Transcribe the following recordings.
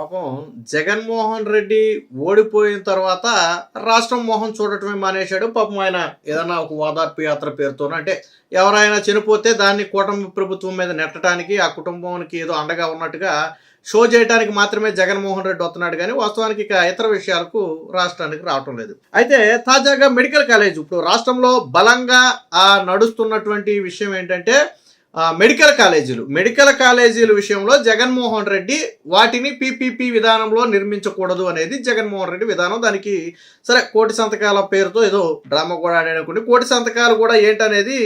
పాపం జగన్మోహన్ రెడ్డి ఓడిపోయిన తర్వాత రాష్ట్రం మోహన్ చూడటమే మానేశాడు. పాపం ఆయన ఏదైనా ఒక ఓదార్పు యాత్ర పేరుతో అంటే ఎవరైనా చనిపోతే దాన్ని కూటమి ప్రభుత్వం మీద నెట్టడానికి ఆ కుటుంబానికి ఏదో అండగా ఉన్నట్టుగా షో చేయడానికి మాత్రమే జగన్మోహన్ రెడ్డి వస్తున్నాడు కానీ వాస్తవానికి ఇక ఇతర విషయాలకు రాష్ట్రానికి రావటం లేదు. అయితే తాజాగా మెడికల్ కాలేజ్ ఇప్పుడు రాష్ట్రంలో బలంగా ఆ నడుస్తున్నటువంటి విషయం ఏంటంటే మెడికల్ కాలేజీలు. మెడికల్ కాలేజీల విషయంలో జగన్మోహన్ రెడ్డి వాటిని పీపీపీ విధానంలో నిర్మించకూడదు అనేది జగన్మోహన్ రెడ్డి విధానం. దానికి సరే కోటి సంతకాల పేరుతో ఏదో డ్రామా కూడా ఆడాడనుకోండి కోటి సంతకాలు కూడా ఏంటనేది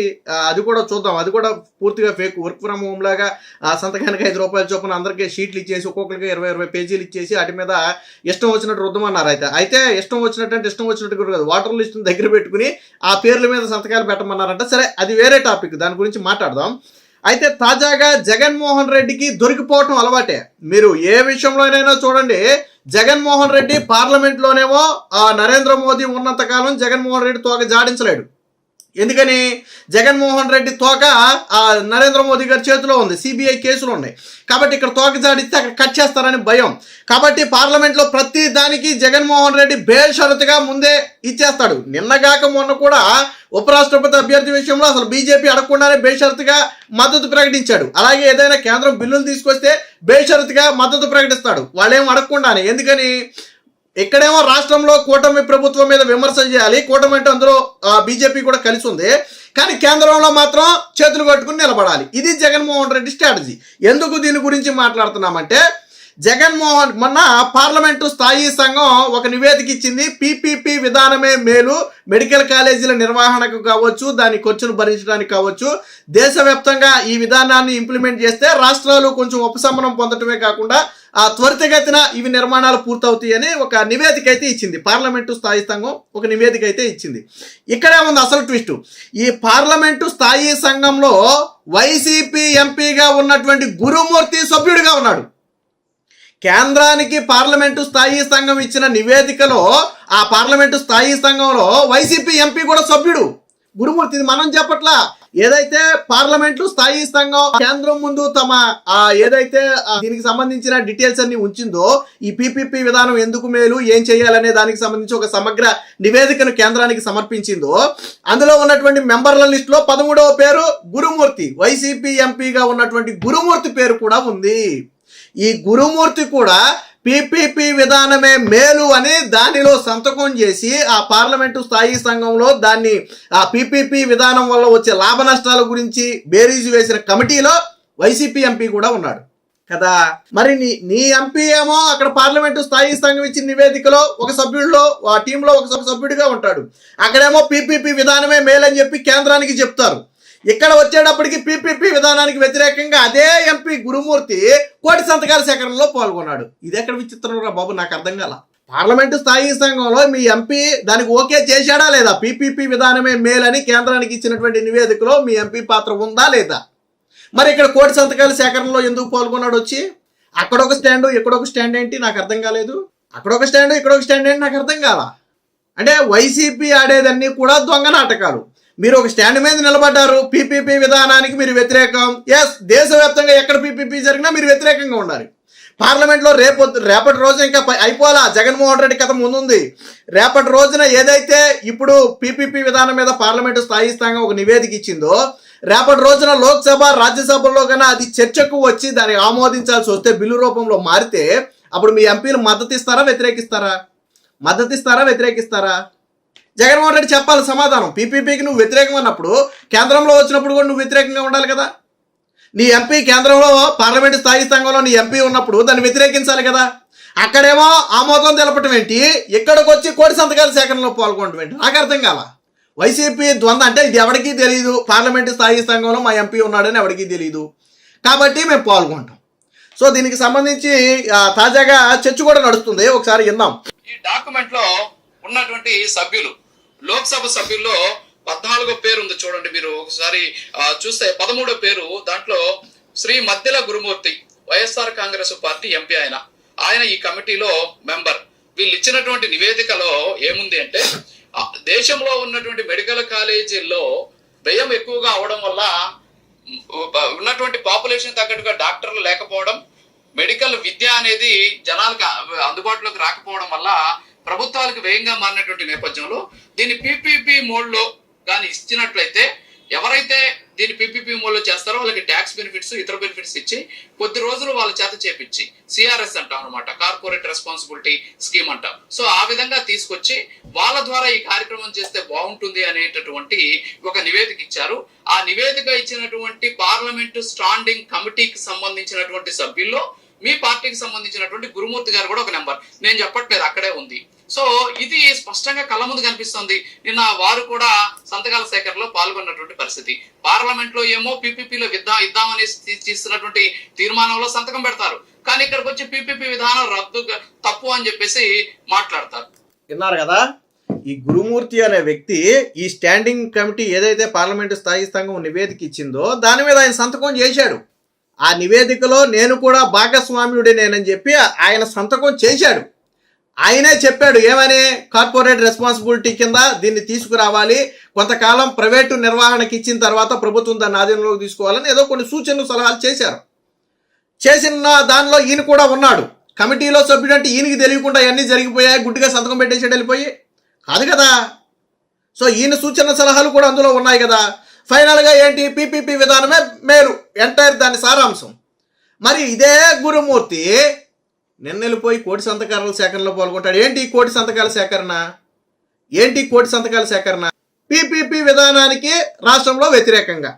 అది కూడా చూద్దాం. అది కూడా పూర్తిగా ఫేక్ వర్క్ ఫ్రమ్ హోమ్ లాగా ఆ సంతకానికి ఐదు రూపాయల చొప్పున అందరికీ షీట్లు ఇచ్చేసి ఒక్కొక్కరికి ఇరవై ఇరవై పేజీలు ఇచ్చేసి వాటి మీద ఇష్టం వచ్చినట్టు రుద్దమన్నారు అయితే. అయితే ఇష్టం వచ్చినట్టు అంటే ఇష్టం వచ్చినట్టు కూడా కాదు. వాటర్ లిస్ట్ దగ్గర పెట్టుకుని ఆ పేర్ల మీద సంతకాలు పెట్టమన్నారంట సరే అది వేరే టాపిక్. దాని గురించి మాట్లాడదాం. అయితే తాజాగా జగన్మోహన్ రెడ్డికి దొరికిపోవటం అలవాటే. మీరు ఏ విషయంలోనైనా చూడండి జగన్మోహన్ రెడ్డి పార్లమెంట్లోనేమో ఆ నరేంద్ర మోదీ ఉన్నంత కాలం జగన్మోహన్ రెడ్డి తోక జాడించలేడు. ఎందుకని? జగన్మోహన్ రెడ్డి తోక ఆ నరేంద్ర మోదీ గారి చేతిలో ఉంది సిబిఐ కేసులు ఉన్నాయి. కాబట్టి ఇక్కడ తోక జాడిస్తే అక్కడ కట్ చేస్తారని భయం. కాబట్టి పార్లమెంట్లో ప్రతి దానికి జగన్మోహన్ రెడ్డి బేషరతుగా ముందే ఇచ్చేస్తాడు. నిన్నగాక మొన్న కూడా ఉపరాష్ట్రపతి అభ్యర్థి విషయంలో అసలు బీజేపీ అడగకుండానే బేషరతుగా మద్దతు ప్రకటించాడు. అలాగే ఏదైనా కేంద్రం బిల్లులు తీసుకొస్తే బేషరతుగా మద్దతు ప్రకటిస్తాడు. వాళ్ళేం అడగకుండానే. ఎందుకని? ఇక్కడేమో రాష్ట్రంలో కూటమి ప్రభుత్వం మీద విమర్శ చేయాలి. కూటమి అంటే అందులో బీజేపీ కూడా కలిసి ఉంది. కానీ కేంద్రంలో మాత్రం చేతులు కట్టుకుని నిలబడాలి. ఇది జగన్మోహన్ రెడ్డి స్ట్రాటజీ. ఎందుకు దీని గురించి మాట్లాడుతున్నామంటే జగన్మోహన్ మొన్న పార్లమెంటు స్థాయి సంఘం ఒక నివేదిక ఇచ్చింది పీపీపీ విధానమే మేలు మెడికల్ కాలేజీల నిర్వహణకు కావచ్చు దాని ఖర్చును భరించడానికి కావచ్చు దేశవ్యాప్తంగా ఈ విధానాన్ని ఇంప్లిమెంట్ చేస్తే రాష్ట్రాలు కొంచెం ఉపశమనం పొందటమే కాకుండా ఆ త్వరితగతిన ఇవి నిర్మాణాలు పూర్తవుతాయని ఒక నివేదిక అయితే ఇచ్చింది. పార్లమెంటు స్థాయి సంఘం ఒక నివేదిక అయితే ఇచ్చింది. ఇక్కడే ఉంది అసలు ట్విస్ట్. ఈ పార్లమెంటు స్థాయి సంఘంలో వైసీపీ ఎంపీగా ఉన్నటువంటి గురుమూర్తి సభ్యుడిగా ఉన్నాడు. కేంద్రానికి పార్లమెంటు స్థాయి సంఘం ఇచ్చిన నివేదికలో ఆ పార్లమెంటు స్థాయి సంఘంలో వైసీపీ ఎంపీ కూడా సభ్యుడు. గురుమూర్తి ఇది మనం చెప్పట్లా? ఏదైతే పార్లమెంటు స్థాయి సంఘం కేంద్రం ముందు తమ ఆ ఏదైతే దీనికి సంబంధించిన డీటెయిల్స్ అన్ని ఉంచిందో ఈ పీపీపీ విధానం ఎందుకు మేలు ఏం చేయాలనే దానికి సంబంధించి ఒక సమగ్ర నివేదికను కేంద్రానికి సమర్పించిందో అందులో ఉన్నటువంటి మెంబర్ల లిస్ట్లో పదమూడవ పేరు గురుమూర్తి వైసీపీ ఎంపీగా ఉన్నటువంటి గురుమూర్తి పేరు కూడా ఉంది. ఈ గురుమూర్తి కూడా పీపీపీ విధానమే మేలు అని దానిలో సంతకం చేసి ఆ పార్లమెంటు స్థాయి సంఘంలో దాన్ని ఆ పీపీపీ విధానం వల్ల వచ్చే లాభ నష్టాల గురించి బేరీజు వేసిన కమిటీలో వైసీపీ ఎంపీ కూడా ఉన్నాడు. కదా? మరి నీ నీ ఎంపీ ఏమో అక్కడ పార్లమెంటు స్థాయి సంఘం ఇచ్చిన నివేదికలో ఒక సభ్యుడిలో ఆ టీంలో ఒక సభ్యుడిగా ఉంటాడు. అక్కడేమో పీపీపీ విధానమే మేలని చెప్పి కేంద్రానికి చెప్తారు. ఇక్కడ వచ్చేటప్పటికి పీపీపీ విధానానికి వ్యతిరేకంగా అదే ఎంపీ గురుమూర్తి కోటి సంతకాల సేకరణలో పాల్గొన్నాడు. ఇది ఎక్కడ విచిత్రం రా బాబు నాకు అర్థం కాల. పార్లమెంటు స్థాయి సంఘంలో మీ ఎంపీ దానికి ఓకే చేశాడా లేదా? పీపీపీ విధానమే మేలని కేంద్రానికి ఇచ్చినటువంటి నివేదికలో మీ ఎంపీ పాత్ర ఉందా లేదా? మరి ఇక్కడ కోటి సంతకాల సేకరణలో ఎందుకు పాల్గొన్నాడు వచ్చి? అక్కడ ఒక స్టాండ్ ఇక్కడ ఒక స్టాండ్ ఏంటి? నాకు అర్థం కాలేదు. అక్కడ ఒక స్టాండ్ ఇక్కడ ఒక స్టాండ్ ఏంటి? నాకు అర్థం కాలా. అంటే వైసీపీ ఆడేదన్నీ కూడా దొంగ నాటకాలు. మీరు ఒక స్టాండ్ మీద నిలబడ్డారు పీపీపీ విధానానికి మీరు వ్యతిరేకం. ఎస్ దేశవ్యాప్తంగా ఎక్కడ పీపీపీ జరిగినా మీరు వ్యతిరేకంగా ఉండాలి. పార్లమెంట్లో రేపు రేపటి రోజు ఇంకా అయిపోవాలా? జగన్మోహన్ రెడ్డి కథ ముందుంది. రేపటి రోజున ఏదైతే ఇప్పుడు పీపీపీ విధానం మీద పార్లమెంటు స్థాయి స్థాయిగా ఒక నివేదిక ఇచ్చిందో రేపటి రోజున లోక్సభ రాజ్యసభలో కన్నా అది చర్చకు వచ్చి దాన్ని ఆమోదించాల్సి వస్తే బిల్లు రూపంలో మారితే అప్పుడు మీ ఎంపీలు మద్దతు ఇస్తారా వ్యతిరేకిస్తారా? మద్దతు ఇస్తారా వ్యతిరేకిస్తారా? జగన్మోహన్ రెడ్డి చెప్పాలి సమాధానం. పీపీపీకి నువ్వు వ్యతిరేకం అన్నప్పుడు కేంద్రంలో వచ్చినప్పుడు కూడా నువ్వు వ్యతిరేకంగా ఉండాలి కదా. నీ ఎంపీ కేంద్రంలో పార్లమెంటు స్థాయి సంఘంలో నీ ఎంపీ ఉన్నప్పుడు దాన్ని వ్యతిరేకించాలి కదా. అక్కడేమో ఆమోదం తెలపటం ఏంటి? ఇక్కడికి వచ్చి కోటి సంతకాల సేకరణలో పాల్గొనడం ఏంటి? నాకు అర్థం కాల. వైసీపీ ద్వంద్వ అంటే ఇది ఎవరికీ తెలియదు పార్లమెంటు స్థాయి సంఘంలో మా ఎంపీ ఉన్నాడని ఎవరికీ తెలియదు కాబట్టి మేము పాల్గొంటాం. సో దీనికి సంబంధించి తాజాగా చర్చ కూడా నడుస్తుంది. ఒకసారి విందాం. ఈ డాక్యుమెంట్లో ఉన్నటువంటి సభ్యులు లోక్సభ సభ్యుల్లో పద్నాలుగో పేరు ఉంది చూడండి మీరు ఒకసారి చూస్తే పదమూడో పేరు దాంట్లో Shri Maddela Gurumurthy YSR Congress party MP ఆయన. ఆయన ఈ కమిటీలో మెంబర్. వీళ్ళు ఇచ్చినటువంటి నివేదికలో ఏముంది అంటే దేశంలో ఉన్నటువంటి మెడికల్ కాలేజీల్లో వ్యయం ఎక్కువగా అవడం వల్ల ఉన్నటువంటి పాపులేషన్ తగ్గట్టుగా డాక్టర్లు లేకపోవడం మెడికల్ విద్య అనేది జనాలకు అందుబాటులోకి రాకపోవడం వల్ల ప్రభుత్వాలకు వ్యయంగా మారినటువంటి నేపథ్యంలో దీన్ని పీపీపీ మోడ్లో కానీ ఇచ్చినట్లయితే ఎవరైతే దీన్ని పీపీపీ మోడ్లో చేస్తారో వాళ్ళకి ట్యాక్స్ బెనిఫిట్స్ ఇతర బెనిఫిట్స్ ఇచ్చి కొద్ది రోజులు వాళ్ళ చేత చేపించి సిఆర్ఎస్ అంటాం అనమాట కార్పొరేట్ రెస్పాన్సిబిలిటీ స్కీమ్ అంటాం. సో ఆ విధంగా తీసుకొచ్చి వాళ్ళ ద్వారా ఈ కార్యక్రమం చేస్తే బాగుంటుంది అనేటటువంటి ఒక నివేదిక ఇచ్చారు. ఆ నివేదిక ఇచ్చినటువంటి పార్లమెంటు స్టాండింగ్ కమిటీకి సంబంధించినటువంటి సభ్యుల్లో మీ పార్టీకి సంబంధించినటువంటి గురుమూర్తి గారు కూడా ఒక నెంబర్. నేను చెప్పట్లేదు అక్కడే ఉంది. సో ఇది స్పష్టంగా కళ్ళ ముందు కనిపిస్తుంది. నిన్న వారు కూడా సంతకాల సేకరణలో పాల్గొన్నటువంటి పరిస్థితి. పార్లమెంట్లో ఏమో పీపీపీలో ఇద్దాం ఇద్దామని చేస్తున్నటువంటి తీస్తున్నటువంటి తీర్మానంలో సంతకం పెడతారు. కానీ ఇక్కడికి వచ్చి పీపీపీ విధానం రద్దు తప్పు అని చెప్పేసి మాట్లాడతారు. విన్నారు కదా? ఈ గురుమూర్తి అనే వ్యక్తి ఈ స్టాండింగ్ కమిటీ ఏదైతే పార్లమెంటు స్థాయి సంఘం నివేదిక ఇచ్చిందో దాని మీద ఆయన సంతకం చేశాడు. ఆ నివేదికలో నేను కూడా భాగస్వామ్యుడే నేనని చెప్పి ఆయన సంతకం చేశాడు. ఆయనే చెప్పాడు ఏమని? కార్పొరేట్ రెస్పాన్సిబిలిటీ కింద దీన్ని తీసుకురావాలి. కొంతకాలం ప్రైవేటు నిర్వహణకి ఇచ్చిన తర్వాత ప్రభుత్వం దాన్ని ఆధీనంలోకి తీసుకోవాలని ఏదో కొన్ని సూచనలు సలహాలు చేశారు. చేసిన దానిలో ఈయన కూడా ఉన్నాడు. కమిటీలో సభ్యుడు అంటే ఈయనకి తెలియకుండా అన్నీ జరిగిపోయాయి గుడ్డిగా సంతకం పెట్టేసాడు వెళ్ళిపోయి. కాదు కదా. సో ఈయన సూచన సలహాలు కూడా అందులో ఉన్నాయి కదా. ఫైనల్గా ఏంటి? పీపీపీ విధానమే మేలు. ఎంటైర్ దాని సారాంశం. మరి ఇదే గురుమూర్తి నిన్నెళ్ళిపోయి కోటి సంతకాల సేకరణలో పాల్గొంటాడు. ఏంటి ఈ కోటి సంతకాల సేకరణ? ఏంటి కోటి సంతకాల సేకరణ? పీపీపీ విధానానికి రాష్ట్రంలో వ్యతిరేకంగా.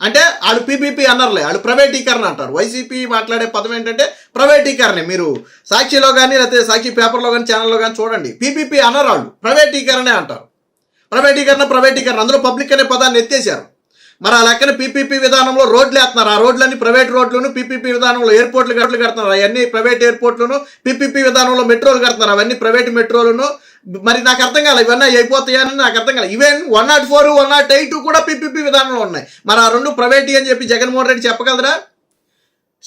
అంటే వాళ్ళు పీపీపీ అన్నారులే వాళ్ళు ప్రైవేటీకరణ అంటారు. వైసీపీ మాట్లాడే పదం ఏంటంటే ప్రైవేటీకరణే. మీరు సాక్షిలో కానీ లేకపోతే సాక్షి పేపర్లో కానీ ఛానల్లో కానీ చూడండి. పీపీపీ అన్నారు వాళ్ళు ప్రైవేటీకరణే అంటారు. ప్రైవేటీకరణ ప్రైవేటీకరణ. అందులో పబ్లిక్ అనే పదాన్ని ఎత్తేసారు మరి ఆ లెక్కన పీపీపీ విధానంలో రోడ్లు వేస్తున్నారు. ఆ రోడ్లన్నీ ప్రైవేట్ రోడ్లను పీపీపీ విధానంలో ఎయిర్పోర్ట్లు గట్లు కడుతున్నారు. అవన్నీ ప్రైవేట్ ఎయిర్పోర్ట్లను పీపీపీ విధానంలో మెట్రోలు కడుతున్నారు. అవన్నీ ప్రైవేట్ మెట్రోలను. మరి నాకు అర్థం కాలేదు ఇవన్నీ అయిపోతాయని నాకు అర్థం కాలేదు even one nought four one nought eight కూడా పీపీపీ విధానంలో ఉన్నాయి. మరి ఆ రెండు ప్రైవేట్ అని చెప్పి జగన్మోహన్ రెడ్డి చెప్పగలరా?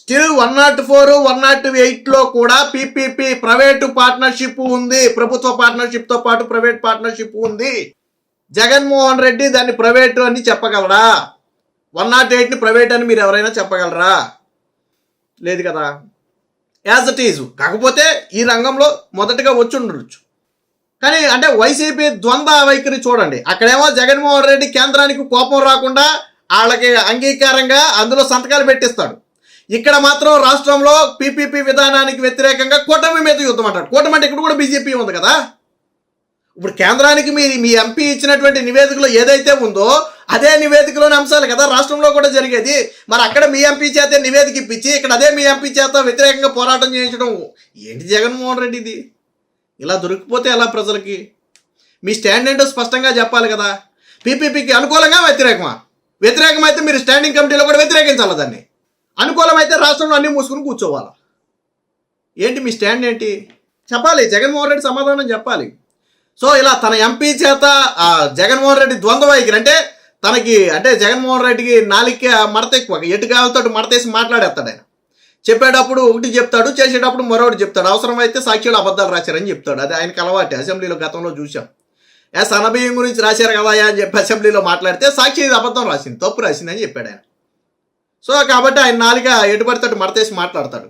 Still one nought four one nought ఎయిట్లో కూడా పీపీపీ ప్రైవేటు పార్ట్నర్షిప్ ఉంది. ప్రభుత్వ పార్ట్నర్షిప్తో పాటు ప్రైవేట్ పార్ట్నర్షిప్ ఉంది. జగన్మోహన్ రెడ్డి దాన్ని ప్రైవేటు అని చెప్పగలరా వన్ నాట్ ఎయిట్ని ప్రైవేట్ అని మీరు ఎవరైనా చెప్పగలరా? లేదు కదా. యాజ్ ఇట్ ఈజ్ కాకపోతే ఈ రంగంలో మొదటగా వచ్చి ఉండొచ్చు. కానీ అంటే వైసీపీ ద్వంద్వ వైఖరి చూడండి. అక్కడేమో జగన్మోహన్ రెడ్డి కేంద్రానికి కోపం రాకుండా వాళ్ళకి అంగీకారంగా అందులో సంతకాలు పెట్టిస్తాడు. ఇక్కడ మాత్రం రాష్ట్రంలో పీపీపీ విధానానికి వ్యతిరేకంగా కూటమి మీద యుద్ధం అంటాడు. కూటమి అంటే ఇక్కడ కూడా బీజేపీ ఉంది కదా. ఇప్పుడు కేంద్రానికి మీ మీ ఎంపీ ఇచ్చినటువంటి నివేదికలో ఏదైతే ఉందో అదే నివేదికలోని అంశాలు కదా రాష్ట్రంలో కూడా జరిగేది. మరి అక్కడ మీ ఎంపీ చేత నివేదిక ఇప్పించి ఇక్కడ అదే మీ ఎంపీ చేత వ్యతిరేకంగా పోరాటం చేయించడం ఏంటి జగన్మోహన్ రెడ్డి ఇది? ఇలా దొరికిపోతే ఎలా ప్రజలకి? మీ స్టాండ్ ఏంటో స్పష్టంగా చెప్పాలి కదా. పీపీపీకి అనుకూలంగా వ్యతిరేకమా? వ్యతిరేకమైతే మీరు స్టాండింగ్ కమిటీలో కూడా వ్యతిరేకించాలి దాన్ని? అనుకూలమైతే రాష్ట్రంలో అన్నీ మూసుకుని కూర్చోవాలా? ఏంటి మీ స్టాండ్ ఏంటి? చెప్పాలి జగన్మోహన్ రెడ్డి సమాధానం చెప్పాలి. సో ఇలా తన ఎంపీ చేత ఆ, జగన్మోహన్ రెడ్డి ద్వంద్వ వైఖరి అంటే తనకి అంటే జగన్మోహన్ రెడ్డికి నాలిక మడత ఎక్కువ. ఎటు కావాలతో మడతేసి మాట్లాడేస్తాడు ఆయన. చెప్పేటప్పుడు ఒకటి చెప్తాడు చేసేటప్పుడు మరొకటి చెప్తాడు. అవసరమైతే సాక్షులు అబద్ధాలు రాశారని చెప్తాడు. అది ఆయనకి అలవాటు. అసెంబ్లీలో గతంలో చూసాం ఏ సనబియ్యం గురించి రాశారు కదా అని చెప్పి అసెంబ్లీలో మాట్లాడితే సాక్షి ఇది అబద్ధం రాసింది తప్పు రాసిందని చెప్పాడు ఆయన. సో కాబట్టి ఆయన నాలుగ ఎటు పడితే మడతేసి మాట్లాడతాడు.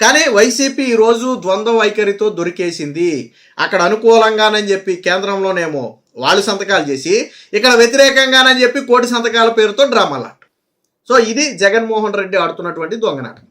కానీ వైసీపీ ఈరోజు ద్వంద్వ వైఖరితో దొరికేసింది. అక్కడ అనుకూలంగానని చెప్పి కేంద్రంలోనేమో వాళ్ళు సంతకాలు చేసి ఇక్కడ వ్యతిరేకంగానని చెప్పి కోటి సంతకాల పేరుతో డ్రామాలాట సో ఇది జగన్మోహన్ రెడ్డి ఆడుతున్నటువంటి దొంగనాటకం